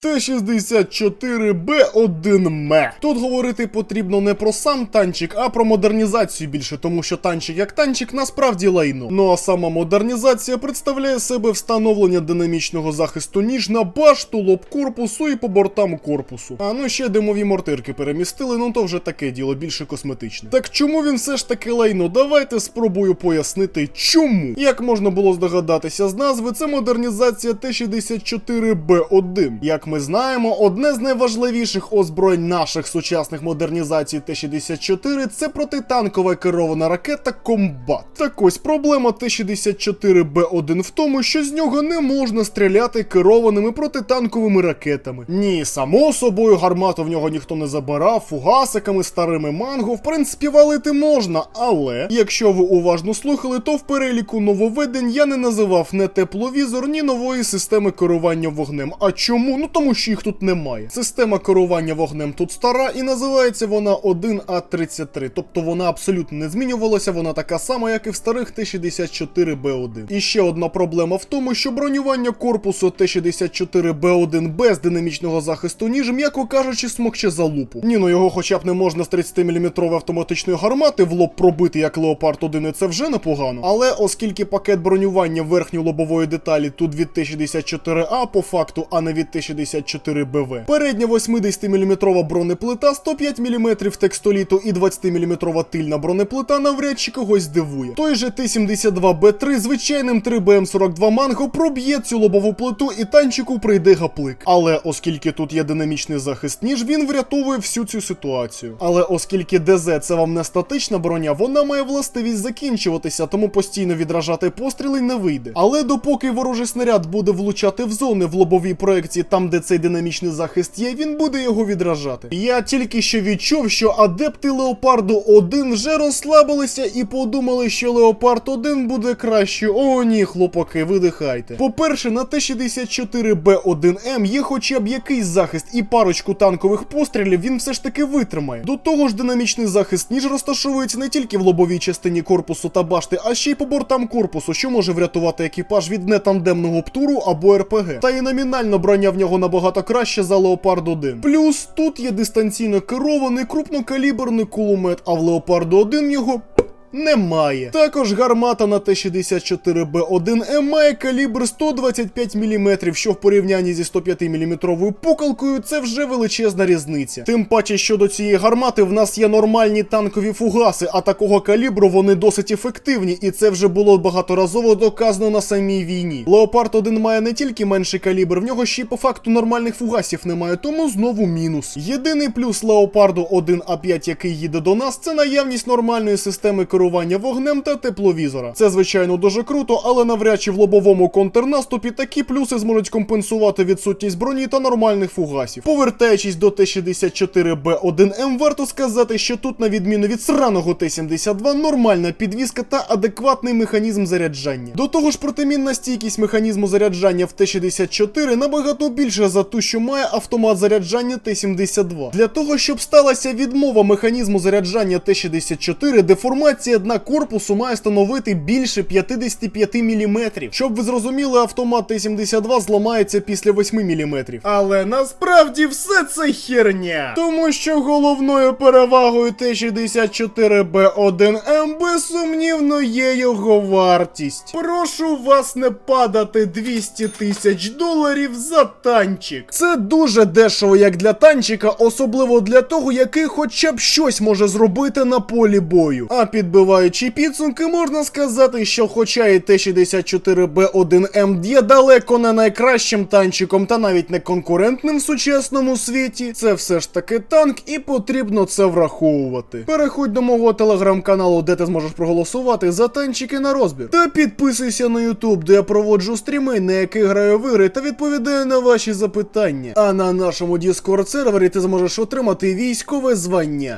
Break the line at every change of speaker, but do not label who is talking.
Т-64Б1М. Тут говорити потрібно не про сам танчик, а про модернізацію більше, тому що танчик як танчик насправді лайно. Ну а сама модернізація представляє себе встановлення динамічного захисту ніж на башту, лоб корпусу і по бортам корпусу. А ну ще димові мортирки перемістили, ну то вже таке діло більше косметичне. Так чому він все ж таки лайно? Давайте спробую пояснити чому. Як можна було здогадатися з назви, це модернізація Т-64Б1. Як ми знаємо, одне з найважливіших озброєнь наших сучасних модернізацій Т-64 це протитанкова керована ракета Комбат. Так ось проблема Т-64Б1 в тому, що з нього не можна стріляти керованими протитанковими ракетами. Ні, само собою гармату в нього ніхто не забирав, фугасиками, старими манго, в принципі, валити можна, але якщо ви уважно слухали, то в переліку нововведень я не називав не тепловізор, ні нової системи керування вогнем. А чому? Ну тому що їх тут немає. Система керування вогнем тут стара і називається вона 1А33, тобто вона абсолютно не змінювалася, вона така сама, як і в старих Т-64Б1. І ще одна проблема в тому, що бронювання корпусу Т-64Б1 без динамічного захисту ніж, м'яко кажучи, смокче за лупу. Ні, ну його хоча б не можна з 30-мм автоматичної гармати в лоб пробити, як Леопард 1, і це вже непогано. Але оскільки пакет бронювання верхньої лобової деталі тут від Т-64А по факту, а не від Т-64БВ. Передня 80-мм бронеплита, 105 мм текстоліту і 20-мм тильна бронеплита навряд чи когось здивує. Той же Т-72Б3 звичайним 3БМ-42 Манго проб'є цю лобову плиту і танчику прийде гаплик. Але оскільки тут є динамічний захист ніж, він врятовує всю цю ситуацію. Але оскільки ДЗ це вам не статична броня, вона має властивість закінчуватися, тому постійно відражати постріли не вийде. Але допоки ворожий снаряд буде влучати в зони в лобовій проекції, там де цей динамічний захист є, він буде його відражати. Я тільки що відчув, що адепти Леопарду 1 вже розслабилися і подумали, що Леопард 1 буде краще. О, ні, хлопаки, видихайте. По-перше, на Т-64Б1М є хоча б якийсь захист і парочку танкових пострілів він все ж таки витримає. До того ж, динамічний захист ніж розташовується не тільки в лобовій частині корпусу та башти, а ще й по бортам корпусу, що може врятувати екіпаж від нетандемного птуру або РПГ. Та і номінально броня в нього набагато краще за Леопард 1. Плюс тут є дистанційно керований крупнокаліберний кулемет, а в Леопарду 1 його немає. Також гармата на Т-64Б1М має калібр 125 мм, що в порівнянні зі 105 мм пукалкою це вже величезна різниця. Тим паче щодо цієї гармати в нас є нормальні танкові фугаси, а такого калібру вони досить ефективні, і це вже було багаторазово доказано на самій війні. Леопард 1 має не тільки менший калібр, в нього ще й по факту нормальних фугасів немає, тому знову мінус. Єдиний плюс Леопарду 1А5, який їде до нас, це наявність нормальної системи керування вогнем та тепловізора. Це звичайно дуже круто, але навряд чи в лобовому контрнаступі такі плюси зможуть компенсувати відсутність броні та нормальних фугасів. Повертаючись до Т-64Б1М, варто сказати, що тут, на відміну від сраного Т-72, нормальна підвізка та адекватний механізм заряджання. До того ж, протимінна стійкість механізму заряджання в Т-64 набагато більша за ту, що має автомат заряджання Т-72. Для того, щоб сталася відмова механізму заряджання Т-64, деформація дна корпусу має становити більше 55 мм. Щоб ви зрозуміли, автомат Т-72 зламається після 8 мм. Але насправді все це херня. Тому що головною перевагою Т-64Б1М безсумнівно є його вартість. Прошу вас не падати 200 тисяч доларів за танчик. Це дуже дешево як для танчика, особливо для того, який хоча б щось може зробити на полі бою. А підбиваючи підсумки, можна сказати, що хоча і Т-64Б1М є далеко не найкращим танчиком та навіть не конкурентним в сучасному світі, це все ж таки танк і потрібно це враховувати. Переходь до мого телеграм-каналу, де ти зможеш проголосувати за танчики на розбір. Та підписуйся на Ютуб, де я проводжу стріми, на яких граю в ігри та відповідаю на ваші запитання. А на нашому Discord сервері ти зможеш отримати військове звання.